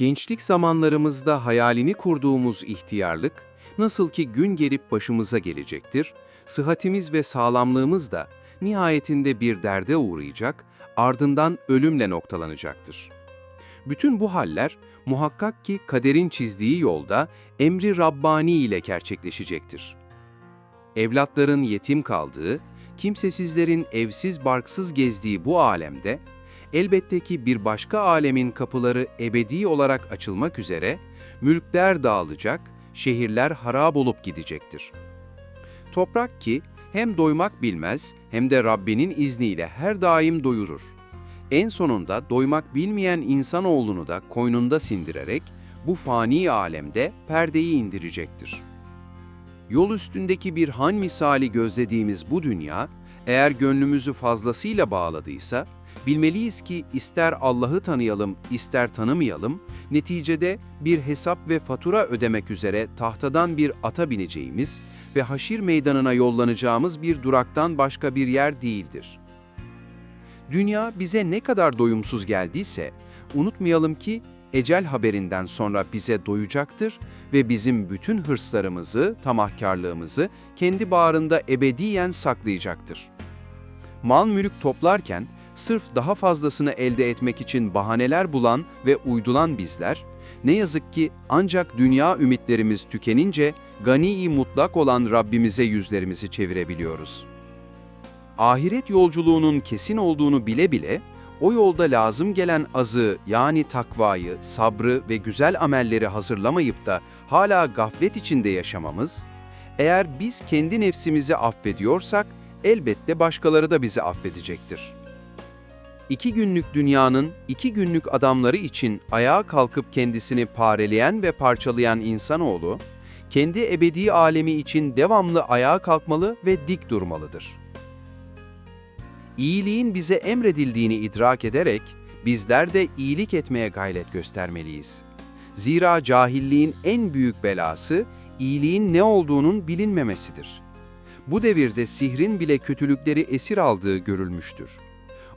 Gençlik zamanlarımızda hayalini kurduğumuz ihtiyarlık, nasıl ki gün gelip başımıza gelecektir, sıhhatimiz ve sağlamlığımız da nihayetinde bir derde uğrayacak, ardından ölümle noktalanacaktır. Bütün bu haller muhakkak ki kaderin çizdiği yolda emri Rabbani ile gerçekleşecektir. Evlatların yetim kaldığı, kimsesizlerin evsiz barksız gezdiği bu alemde, elbette ki bir başka alemin kapıları ebedi olarak açılmak üzere, mülkler dağılacak, şehirler harap olup gidecektir. Toprak ki hem doymak bilmez hem de Rabbinin izniyle her daim doyurur. En sonunda doymak bilmeyen insanoğlunu da koynunda sindirerek bu fani alemde perdeyi indirecektir. Yol üstündeki bir han misali gözlediğimiz bu dünya, eğer gönlümüzü fazlasıyla bağladıysa, bilmeliyiz ki ister Allah'ı tanıyalım, ister tanımayalım, neticede bir hesap ve fatura ödemek üzere tahtadan bir ata bineceğimiz ve haşir meydanına yollanacağımız bir duraktan başka bir yer değildir. Dünya bize ne kadar doyumsuz geldiyse, unutmayalım ki ecel haberinden sonra bize doyacaktır ve bizim bütün hırslarımızı, tamahkarlığımızı kendi bağrında ebediyen saklayacaktır. Mal mülük toplarken sırf daha fazlasını elde etmek için bahaneler bulan ve uydulan bizler, ne yazık ki ancak dünya ümitlerimiz tükenince gani-i mutlak olan Rabbimize yüzlerimizi çevirebiliyoruz. Ahiret yolculuğunun kesin olduğunu bile bile, o yolda lazım gelen azı yani takvayı, sabrı ve güzel amelleri hazırlamayıp da hala gaflet içinde yaşamamız, eğer biz kendi nefsimizi affediyorsak, elbette başkaları da bizi affedecektir. İki günlük dünyanın iki günlük adamları için ayağa kalkıp kendisini pareleyen ve parçalayan insanoğlu, kendi ebedi alemi için devamlı ayağa kalkmalı ve dik durmalıdır. İyiliğin bize emredildiğini idrak ederek, bizler de iyilik etmeye gayret göstermeliyiz. Zira cahilliğin en büyük belası, iyiliğin ne olduğunun bilinmemesidir. Bu devirde sihrin bile kötülükleri esir aldığı görülmüştür.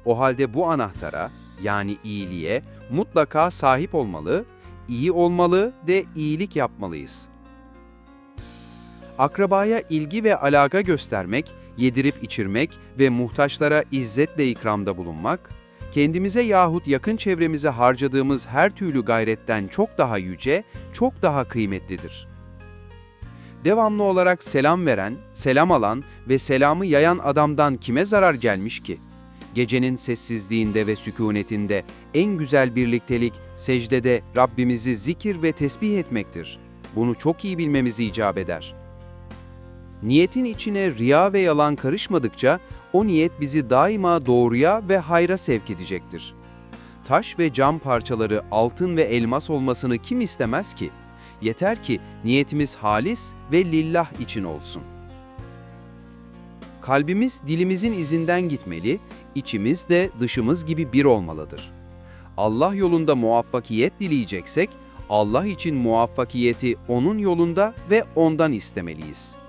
O halde bu anahtara, yani iyiliğe mutlaka sahip olmalı, iyi olmalı ve iyilik yapmalıyız. Akrabaya ilgi ve alaka göstermek, yedirip içirmek ve muhtaçlara izzetle ikramda bulunmak, kendimize yahut yakın çevremize harcadığımız her türlü gayretten çok daha yüce, çok daha kıymetlidir. Devamlı olarak selam veren, selam alan ve selamı yayan adamdan kime zarar gelmiş ki? Gecenin sessizliğinde ve sükunetinde en güzel birliktelik secdede Rabbimizi zikir ve tesbih etmektir. Bunu çok iyi bilmemizi icap eder. Niyetin içine riya ve yalan karışmadıkça o niyet bizi daima doğruya ve hayra sevk edecektir. Taş ve cam parçaları altın ve elmas olmasını kim istemez ki? Yeter ki niyetimiz halis ve lillah için olsun. Kalbimiz dilimizin izinden gitmeli, içimiz de dışımız gibi bir olmalıdır. Allah yolunda muvaffakiyet dileyeceksek, Allah için muvaffakiyeti O'nun yolunda ve O'ndan istemeliyiz.''